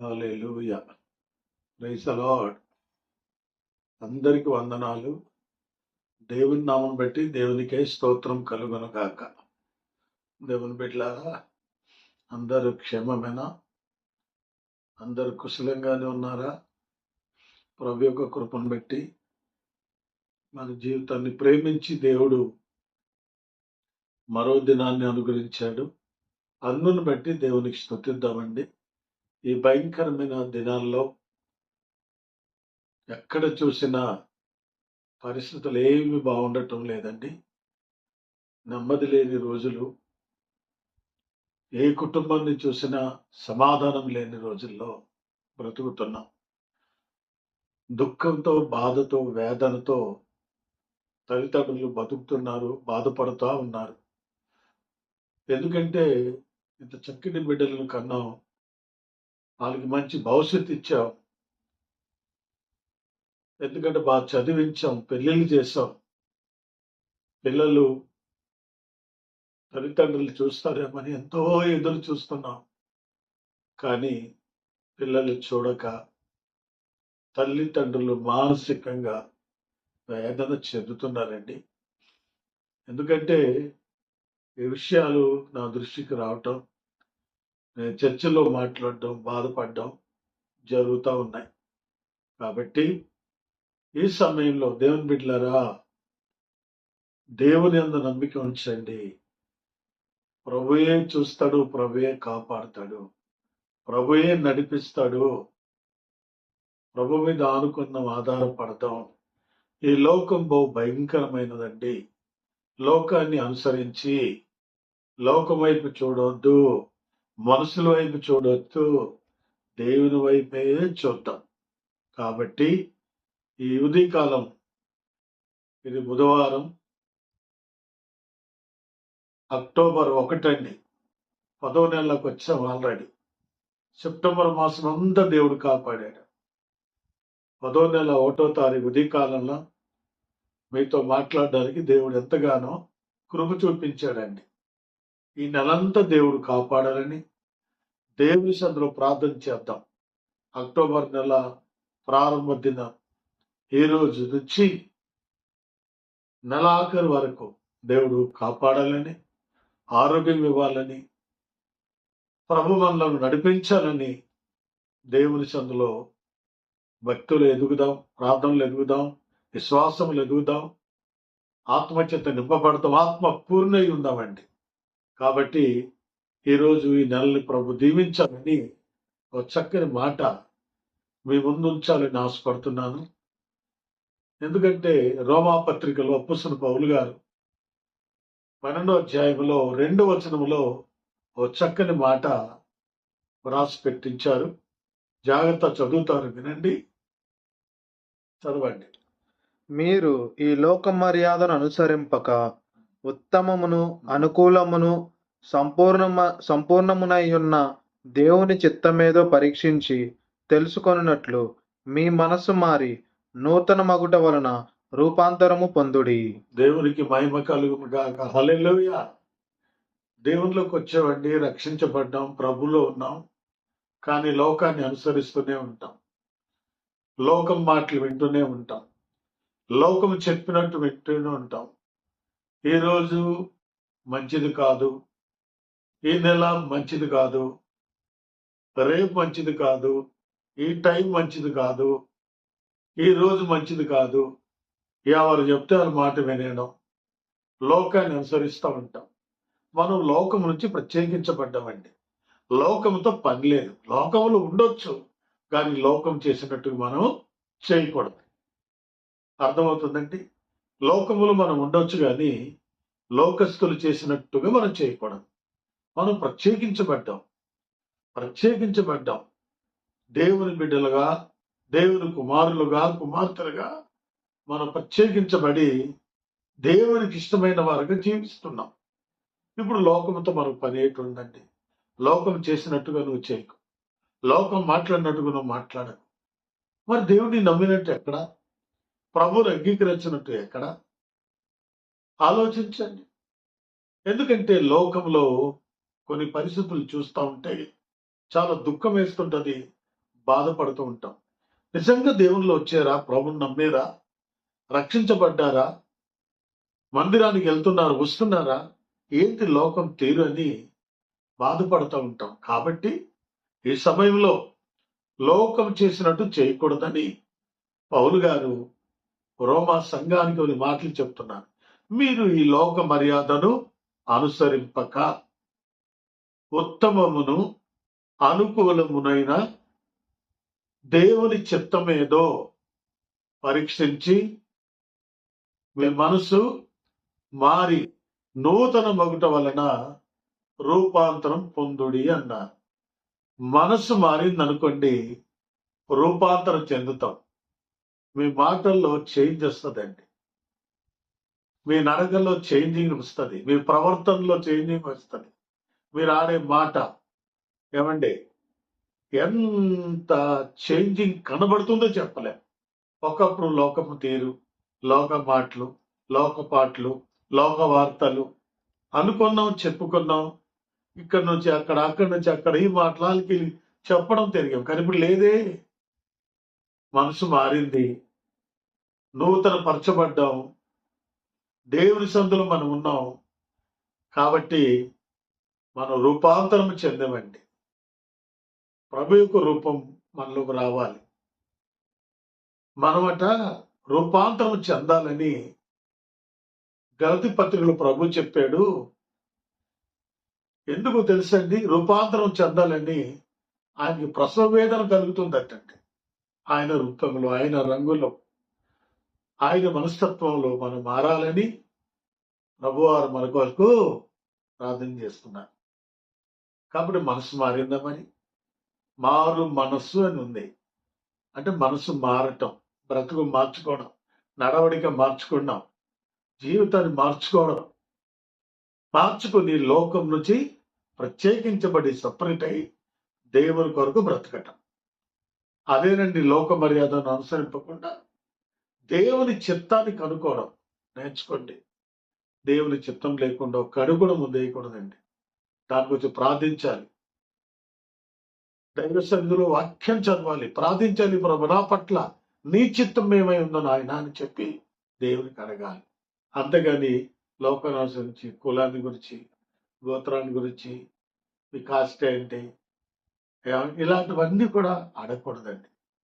Hallelujah. Praise the lord. అందరికి వందనాలు. దేవుని నామం బట్టి దేవునికే స్తోత్రం కలుగును కాక దేవుని బిడ్డలారా అందరూ క్షేమమేనా? అందరూ కుశలంగానే ఉన్నారా? ప్రభు యొక్క కృపను బట్టి మన జీవితాన్ని ప్రేమించి దేవుడు మరో దినాన్ని అనుగ్రహించాడు. అందును బట్టి దేవునికి స్తుతిద్దామండి. ఈ భయంకరమైన దినాల్లో ఎక్కడ చూసినా పరిస్థితులు ఏమి బాగుండటం లేదండి. నెమ్మది లేని రోజులు. ఏ కుటుంబాన్ని చూసినా సమాధానం లేని రోజుల్లో బ్రతుకుతున్నాం. దుఃఖంతో బాధతో వేదనతో తల్లిదండ్రులు బతుకుతున్నారు బాధపడుతూ ఉన్నారు. ఎందుకంటే ఇంత చక్కటి బిడ్డలను కన్నాం. వాళ్ళకి మంచి భవిష్యత్తు ఇచ్చాం. ఎందుకంటే బాగా చదివించాం పెళ్ళిళ్ళు చేసాం పిల్లలు తల్లిదండ్రులు చూస్తారేమని ఎంతో ఎదురు చూస్తున్నాం. కానీ పిల్లలు చూడక తల్లిదండ్రులు మానసికంగా వేదన చెందుతున్నారండి. ఎందుకంటే ఈ విషయాలు నా దృష్టికి రావటం నేను మాట్లాడడం బాధపడడం జరుగుతూ ఉన్నాయి. కాబట్టి ఈ సమయంలో దేవుని బిడ్డలరా దేవుని అందు నమ్మిక ఉంచండి. ప్రభుయే చూస్తాడు ప్రభుయే కాపాడుతాడు. ప్రభుయే నడిపిస్తాడు. ప్రభు మీద ఆనుకున్నాం ఆధారపడతాం. ఈ లోకం బహు భయంకరమైనదండి. లోకాన్ని అనుసరించి లోకం వైపు చూడొద్దు. మనుషుల వైపు చూడొద్దు దేవుని వైపే చూద్దాం. కాబట్టి ఈ ఉదయకాలం ఇది బుధవారం అక్టోబర్ ఒకటండి. పదో నెలలకు వచ్చాం ఆల్రెడీ సెప్టెంబర్ మాసం అంతా దేవుడు కాపాడాడు. పదో నెల ఒకటో తారీఖు ఉదయకాలంలో మీతో మాట్లాడడానికి దేవుడు ఎంతగానో కృప చూపించాడండి. ఈ నెలంతా దేవుడు కాపాడాలని దేవుని సందులో ప్రార్థన చేద్దాం. అక్టోబర్ నెల ప్రారంభ దినం. ఈ రోజు నుంచి నెలాఖరు వరకు దేవుడు కాపాడాలని ఆరోగ్యం ఇవ్వాలని ప్రభు మనలను నడిపించాలని దేవుని సందులో భక్తులు ఎదుగుదాం ప్రార్థనలు ఎదుగుదాం విశ్వాసములు ఎదుగుదాం. ఆత్మచేత నింపబడతాం ఆత్మ పూర్ణయి ఉందామండి. కాబట్టి ఈరోజు ఈ నెలని ప్రభు దీవించాలని ఒక చక్కని మాట మీ ముందు ఉంచాలని ఆశపడుతున్నాను. ఎందుకంటే రోమా పత్రికలో అప్పుసిన పౌలు గారు పన్నెండో అధ్యాయంలో రెండో వచనములో ఓ చక్కని మాట వ్రాసి పెట్టించారు. జాగ్రత్త చదువుతారు వినండి. చదవండి. మీరు ఈ లోక మర్యాదను అనుసరింపక ఉత్తమమును అనుకూలమును సంపూర్ణమ సంపూర్ణమునైయున్న దేవుని చిత్తమేదో పరీక్షించి తెలుసుకొనున్నట్లు మీ మనసు మారి నూతన మగుట వలన రూపాంతరము పొందుడి. దేవునికి మహిమ కలుగును గాక. హల్లెలూయా. దేవునిలోకి వచ్చామండి రక్షించబడ్డాం ప్రభులో ఉన్నాం కానీ లోకాన్ని అనుసరిస్తూనే ఉంటాం. లోకం మాటలు వింటూనే ఉంటాం. లోకం చెప్పినట్టు వింటూనే ఉంటాం. ఈ రోజు మంచిది కాదు ఈ నెల మంచిది కాదు. రేపు మంచిది కాదు. ఈ టైం మంచిది కాదు. ఈ రోజు మంచిది కాదు. ఎవరు చెప్తే వాళ్ళ మాట వినేయడం లోకాన్ని అనుసరిస్తూ ఉంటాం. మనం లోకం నుంచి ప్రత్యేకించబడ్డామండి. లోకంతో పని లేదు. లోకంలో ఉండొచ్చు. కానీ లోకం చేసినట్టుగా మనం చేయకూడదు. అర్థమవుతుందండి? లోకములు మనం ఉండొచ్చు కానీ లోకస్తులు చేసినట్టుగా మనం చేయకూడదు. మనం ప్రత్యేకించబడ్డాం. ప్రత్యేకించబడ్డాం. దేవుని బిడ్డలుగా దేవుని కుమారులుగా కుమార్తెలుగా మనం ప్రత్యేకించబడి దేవునికి ఇష్టమైన వారుగా జీవిస్తున్నాం. ఇప్పుడు లోకంతో మనకు పని ఏంటి ఉందండి? లోకం చేసినట్టుగా నువ్వు చేయకు. లోకం మాట్లాడినట్టుగా నువ్వు మాట్లాడకు. మరి దేవుడిని నమ్మినట్టు ఎక్కడ? ప్రభువులు అంగీకరించినట్టు ఎక్కడ? ఆలోచించండి. ఎందుకంటే లోకంలో కొన్ని పరిస్థితులు చూస్తూ ఉంటే చాలా దుఃఖం వేస్తుంటుంది బాధపడుతూ ఉంటాం. నిజంగా దేవుళ్ళు వచ్చారా? ప్రభుని నమ్మేరా? రక్షించబడ్డారా? మందిరానికి వెళ్తున్నారు? వస్తున్నారా? ఏంటి లోకం తీరు అని బాధపడుతూ ఉంటాం. కాబట్టి ఈ సమయంలో లోకం చేసినట్టు చేయకూడదని పౌలు గారు రోమా సంఘానికి కొన్ని మాటలు చెప్తున్నారు. మీరు ఈ లోక మర్యాదను అనుసరింపక ఉత్తమమును అనుకూలమునైన దేవుని చిత్తమేదో పరీక్షించి మీ మనసు మారి నూతన మగుట వలన రూపాంతరం పొందుడి అన్నారు. మనసు మారిందనుకోండి రూపాంతరం చెందుతాం. మీ మాటల్లో చేంజ్ వస్తుందండి. మీ నడకల్లో చేంజింగ్ వస్తుంది. మీ ప్రవర్తనలో చేంజింగ్ వస్తుంది. మీరు ఆడే మాట ఏమండి? ఎంత చేంజింగ్ కనబడుతుందో చెప్పలేం. ఒకప్పుడు లోకపు తీరు లోక మాటలు లోక పాటలు లోక వార్తలు అనుకున్నాం చెప్పుకున్నాం. ఇక్కడ నుంచి అక్కడ అక్కడి నుంచి అక్కడ ఈ మాటలకి చెప్పడం తిరిగాం. కానీ ఇప్పుడు లేదే. మనసు మారింది. నూతన పరచబడ్డాం. దేవుని సందులో మనం ఉన్నాం. కాబట్టి మనం రూపాంతరం చెందామండి. ప్రభు యొక్క రూపం మనలోకి రావాలి. మనమట రూపాంతరం చెందాలని గలతి పత్రికలు ప్రభు చెప్పాడు. ఎందుకు తెలుసండి? రూపాంతరం చెందాలని ఆయనకి ప్రసవ వేదన కలుగుతుందటండి. ఆయన రూపంలో ఆయన రంగులో ఆయన మనస్తత్వంలో మనం మారాలని ప్రభువారు మన కొరకు ప్రార్థన చేస్తున్నారు. కాబట్టి మనసు మారిందా మరి మారు మనస్సు అని ఉంది. అంటే మనసు మారటం బ్రతుకు మార్చుకోవడం నడవడిక మార్చుకున్నాం జీవితాన్ని మార్చుకోవడం. మార్చుకుని లోకం నుంచి ప్రత్యేకించబడి సపరేట్ అయి దేవుని కొరకు బ్రతకటం. అదేనండి లోక మర్యాదను అనుసరింపకుండా దేవుని చిత్తాన్ని కనుక్కోవడం నేర్చుకోండి. దేవుని చిత్తం లేకుండా ఒక్క అడుగు ముందేయకూడదండి. దాని గురించి ప్రార్థించాలి. దైవ సన్నిధిలో వాక్యం చదవాలి. ప్రార్థించాలి ప్రభు నా పట్ల నీ చిత్తం ఏమై ఉందో నాయన అని చెప్పి దేవునికి అడగాలి. అంతేగాని లోకనాశ గురించి కులాన్ని గురించి గోత్రాన్ని గురించి మీ కాస్ట్ ఏంటి ఇలాంటివన్నీ కూడా అడగకూడదండి.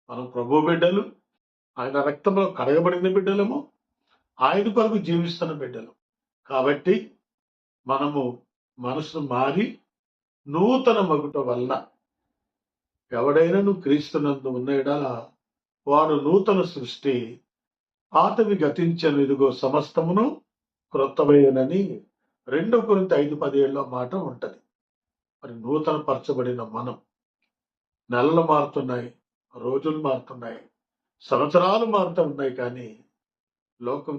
మనం ప్రభు బిడ్డలు ఆయన రక్తంలో కడగబడిన బిడ్డలము ఆయన కొరకు జీవిస్తున్న బిడ్డలు. కాబట్టి మనము మనసు మారి నూతన మగుట వల్ల ఎవడైనా నువ్వు క్రీస్తునందు ఉన్నాడా వాడు నూతన సృష్టి పాతవి గతించను. ఇదిగో సమస్తమును క్రొత్తవయ్యనని రెండో కొరింత ఐదు పదేళ్ళ మాట ఉంటది. మరి నూతన పరచబడిన మనం నెలలు మారుతున్నాయి రోజులు మారుతున్నాయి సంవత్సరాలు మారుతూ ఉన్నాయి కానీ లోకం